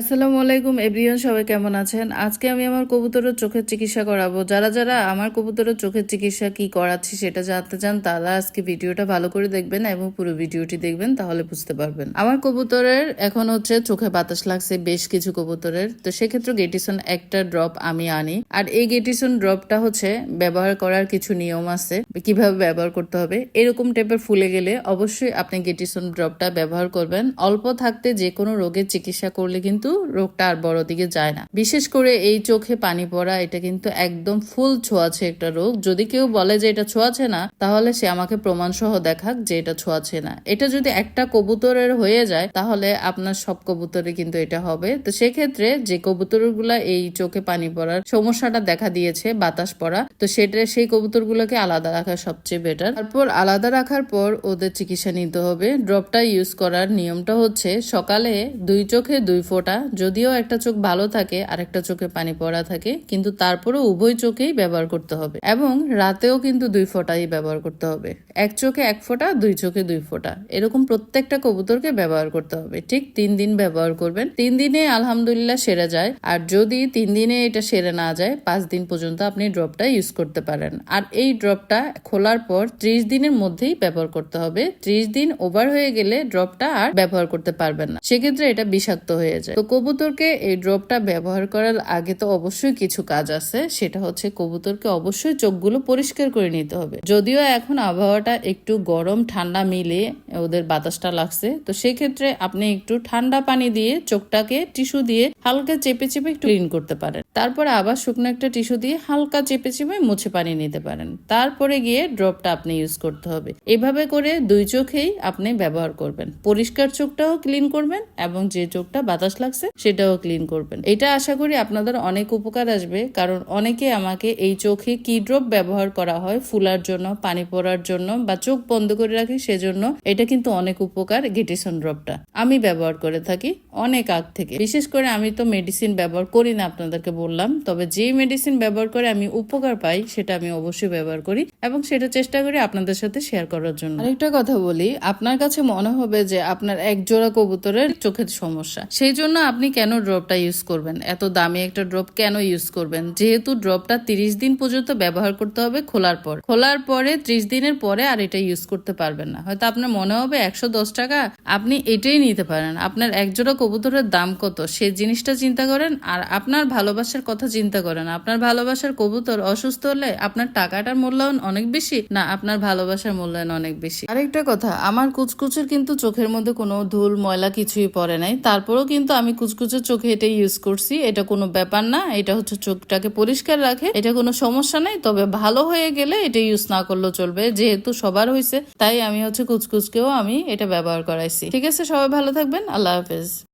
আসসালামু আলাইকুম, এভরিওয়ান সবাই কেমন আছেন? আজকে আমি আমার কবুতরের চোখের চিকিৎসা করাবো। যারা যারা আমার কবুতরের চোখের চিকিৎসা কি করাচ্ছি সেটা জানতে চান, তারা আজকে ভিডিওটা ভালো করে দেখবেন এবং পুরো ভিডিওটি দেখবেন, তাহলে বুঝতে পারবেন। আমার কবুতরের এখন হচ্ছে চোখে বাতাস লাগছে, বেশ কিছু কবুতরের। তো সেক্ষেত্রে গেটিসন একটা ড্রপ আমি আনি। আর এই গেটিসন ড্রপটা হচ্ছে ব্যবহার করার কিছু নিয়ম আছে, কীভাবে ব্যবহার করতে হবে, এরকম টাইপের ফুলে গেলে অবশ্যই আপনি গেটিসন ড্রপটা ব্যবহার করবেন। অল্প থাকতে যে কোনো রোগের চিকিৎসা করলে কিন্তু রোগটা আর বড় দিকে যায় না। বিশেষ করে এই চোখে পানি পড়া, এটা কিন্তু একদম ফুল ছোঁয়াছে একটা রোগ। যদি কেউ বলে যে এটা ছোঁয়াছে না, তাহলে সে আমাকে প্রমাণ সহ দেখাক যে এটা ছোঁয়াছে না। এটা যদি একটা কবুতরের হয়ে যায়, তাহলে আপনার সব কবুতরে কিন্তু এটা হবে। তো সেক্ষেত্রে যে কবুতরগুলা এই চোখে পানি পড়ার সমস্যাটা দেখা দিয়েছে, বাতাস পড়া, তো সেটা, সেই কবুতরগুলোকে আলাদা রাখা সবচেয়ে বেটার তারপর আলাদা রাখার পর ওদের চিকিৎসা নিতে হবে। ড্রপটা ইউজ করার নিয়মটা হচ্ছে সকালে দুই চোখে দুই ফোঁটা যদিও একটা চোখ ভালো থাকে আর একটা চোখে পানি পড়া থাকে, কিন্তু তারপরেও উভয় চোখেই ব্যবহার করতে হবে। এবং রাতেও কিন্তু দুই ফোঁটাই ব্যবহার করতে হবে। এক চোখে এক ফোঁটা, দুই চোখে দুই ফোঁটা। এরকম প্রত্যেকটা কবুতরকে ব্যবহার করতে হবে। ঠিক তিন দিন ব্যবহার করবেন। তিন দিনে আলহামদুলিল্লাহ সেরে যায়। আর যদি তিন দিনে এটা সেরে না যায়, পাঁচ দিন পর্যন্ত আপনি ড্রপটা ইউজ করতে পারেন। আর এই ড্রপটা খোলার পর ত্রিশ দিনের মধ্যেই ব্যবহার করতে হবে। ত্রিশ দিন ওভার হয়ে গেলে ড্রপটা আর ব্যবহার করতে পারবেন না। সেক্ষেত্রে এটা বিষাক্ত হয়ে যায়। তো কবুতরকে এই ড্রপটা ব্যবহার করার আগে তো অবশ্যই কিছু কাজ আছে। সেটা হচ্ছে কবুতরকে অবশ্যই চোখগুলো পরিষ্কার করে নিতে হবে। যদিও এখন আবহাওয়াটা একটু গরম, ঠান্ডা মিলে ওদের বাতাসটা লাগছে, তো সেক্ষেত্রে আপনি একটু ঠান্ডা পানি দিয়ে চোখটাকে টিস্যু দিয়ে হালকা চেপে চেপে একটু ক্লিন করতে পারেন। তারপরে আবার শুকনো একটা টিস্যু দিয়ে হালকা চেপে চেপে মুছে পানি নিতে পারেন। তারপরে গিয়ে ড্রপটা আপনি ইউজ করতে হবে। এভাবে করে দুই চোখেই আপনি ব্যবহার করবেন। পরিষ্কার চোখটাও ক্লিন করবেন এবং যে চোখটা বাতাস লাগছে সেটাও ক্লিন করবেন। এটা আশা করি আপনাদের অনেক উপকার আসবে, কারণ অনেকে আমাকে এই চোখে কি ড্রপ ব্যবহার করা হয়, ফুলার জন্য, পানি পড়ার জন্য বা চোখ বন্ধ করে রাখি, সেজন্য এটা কিন্তু অনেক উপকার, গেটিসন ড্রপটা আমি ব্যবহার করে থাকি অনেক আগ থেকে। বিশেষ করে আমি তো মেডিসিন ব্যবহার করি না, আপনাদেরকে বললাম, তবে যে মেডিসিন ব্যবহার করে আমি উপকার পাই, সেটা আমি অবশ্যই ব্যবহার করি এবং সেটা চেষ্টা করি আপনাদের সাথে শেয়ার করার জন্য। আরেকটা কথা বলি, আপনার কাছে মনে হবে যে আপনার এক জোড়া কবুতরের চোখের সমস্যা। সেই জন্য আপনি কেন ড্রপটা ইউজ করবেন? এত দামি একটা ড্রপ কেন ইউজ করবেন? যেহেতু ড্রপটা তিরিশ দিন পর্যন্ত ব্যবহার করতে হবে খোলার পর। খোলার পরে ত্রিশ দিনের পরে আর এটা ইউজ করতে পারবেন না। হয়তো আপনার মনে হবে একশো দশ টাকা, আপনি এটাই নিতে পারেন। আপনার একজোড়া কবুতরের দাম কত? সে জিনিসটা চিন্তা করেন আর আপনার ভালোবাসার কথা চিন্তা করেন। আপনার ভালোবাসার কবুতর অসুস্থ হলে আপনার টাকাটার মূল্যায়ন অনেক বেশি না আপনার ভালোবাসার মূল্যায়ন অনেক বেশি? আরেকটা কথা, আমার কুচকুচের কিন্তু চোখের মধ্যে কোনো ধুল, ময়লা কিছুই পড়ে নাই। তারপরেও কিন্তু আমি কুচকুচের চোখে এটা ইউজ করছি। এটা কোনো ব্যাপার না, এটা হচ্ছে চোখটাকে পরিষ্কার রাখে। এটা কোনো সমস্যা নাই, তবে ভালো হয়ে গেলে এটা ইউজ না করলেও চলবে, যেহেতু সবার হয়েছে তাই আমি হচ্ছে কুচকুচকেও আমি এটা ব্যবহার করাইছি। ঠিক আছে, সবাই ভালো থাকবেন, আল্লাহ হাফেজ।